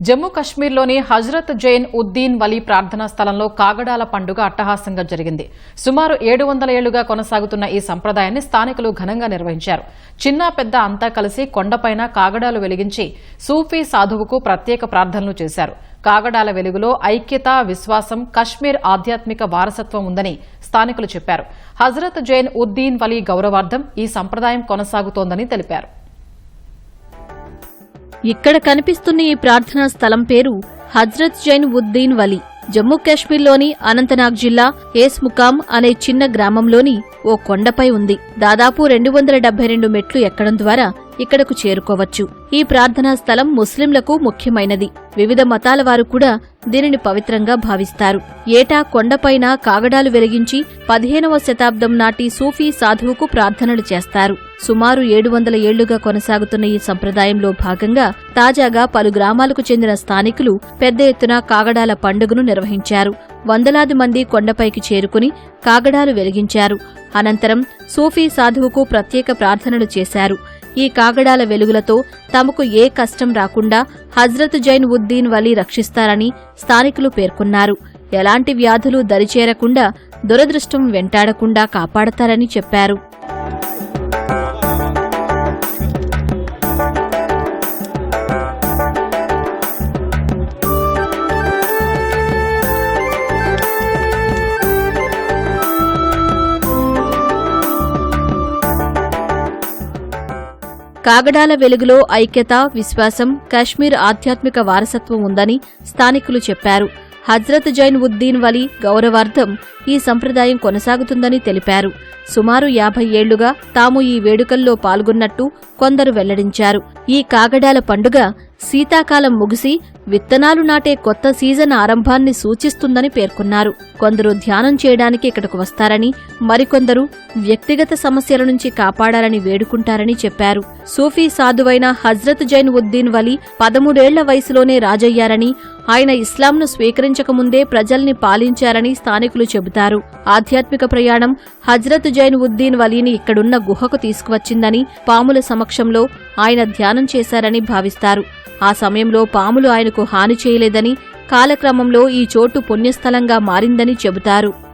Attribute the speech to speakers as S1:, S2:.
S1: జమ్మూ కశ్మీర్లోని హజ్రత్ జైన్ ఉద్దీన్ వలీ ప్రార్థనా స్థలంలో కాగడాల పండుగ అట్టహాసంగా జరిగింది. సుమారు ఏడు వందల ఏళ్ళుగా కొనసాగుతున్న ఈ సంప్రదాయాన్ని స్థానికులు ఘనంగా నిర్వహించారు. చిన్న పెద్ద అంతా కలిసి కొండపైన కాగడాలు వెలిగించి సూఫీ సాధువుకు ప్రత్యేక ప్రార్థనలు చేశారు. కాగడాల వెలుగులో ఐక్యత విశ్వాసం కశ్మీర్ ఆధ్యాత్మిక వారసత్వం ఉందని స్థానికులు చెప్పారు. హజ్రత్ జైన్ ఉద్దీన్ వలీ గౌరవార్థం ఈ సంప్రదాయం కొనసాగుతోందని తెలిపారు.
S2: ఇక్కడ కనిపిస్తున్న ఈ ప్రార్థనా స్థలం పేరు హజ్రత్ జైన్ ఉద్దీన్ వలీ. జమ్మూ కాశ్మీర్లోని అనంతనాగ్ జిల్లా ఏస్ ముకామ్ అనే చిన్న గ్రామంలోని ఓ కొండపై ఉంది. దాదాపు రెండు వందల డెబ్బై రెండు మెట్లు ఎక్కడం ద్వారా ఇక్కడకు చేరుకోవచ్చు. ఈ ప్రార్థనా స్థలం ముస్లింలకు ముఖ్యమైనది. వివిధ మతాల వారు కూడా దీనిని పవిత్రంగా భావిస్తారు. ఏటా కొండపైన కాగడాలు వెలిగించి పదిహేనవ శతాబ్దం నాటి సూఫీ సాధువుకు ప్రార్థనలు చేస్తారు. సుమారు ఏడు వందల ఏళ్ళుగా కొనసాగుతున్న ఈ సంప్రదాయంలో భాగంగా తాజాగా పలు గ్రామాలకు చెందిన స్థానికులు పెద్ద ఎత్తున కాగడాల పండుగను నిర్వహించారు. వందలాది మంది కొండపైకి చేరుకుని కాగడాలు వెలిగించారు. అనంతరం సూఫీ సాధువుకు ప్రత్యేక ప్రార్థనలు చేశారు. ఈ కాగడాల వెలుగులతో తమకు ఏ కష్టం రాకుండా హజ్రత్ జైన్ ఉద్దీన్ వలీ రక్షిస్తారని స్థానికులు పేర్కొన్నారు. ఎలాంటి వ్యాధులు దరిచేరకుండా దురదృష్టం వెంటాడకుండా కాపాడతారని చెప్పారు. కాగడాల వెలుగులో ఐక్యత విశ్వాసం కాశ్మీర్ ఆధ్యాత్మిక వారసత్వం ఉందని స్థానికులు చెప్పారు. హజ్రత్ జైన్ ఉద్దీన్ వలీ గౌరవార్థం ఈ సంప్రదాయం కొనసాగుతుందని తెలిపారు. సుమారు యాభై ఏళ్ళుగా తాము ఈ వేడుకల్లో పాల్గొన్నట్టు కొందరు వెల్లడించారు. ఈ కాగడాల పండుగ శీతాకాలం ముగిసి విత్తనాలు నాటే కొత్త సీజన్ ఆరంభాన్ని సూచిస్తుందని పేర్కొన్నారు. కొందరు ధ్యానం చేయడానికి ఇక్కడకు వస్తారని మరికొందరు వ్యక్తిగత సమస్యల నుంచి కాపాడాలని వేడుకుంటారని చెప్పారు. సూఫీ సాధువైన హజ్రత్ జైన్ ఉద్దీన్ వలి పదమూడేళ్ళ వయసులోనే రాజయ్యారని ఆయన ఇస్లాంను స్వీకరించకముందే ప్రజల్ని పాలించారని స్థానికులు చెబుతారు. ఆధ్యాత్మిక ప్రయాణం హజ్రత్ జైన్ ఉద్దీన్ వలీని ఇక్కడున్న గుహకు తీసుకువచ్చిందని పాముల సమక్షంలో ఆయన ధ్యానం చేశారని భావిస్తారు. ఆ సమయంలో పాములు ఆయనకు హాని చేయలేదని కాలక్రమంలో ఈ చోటు పుణ్యస్థలంగా మారిందని చెబుతారు.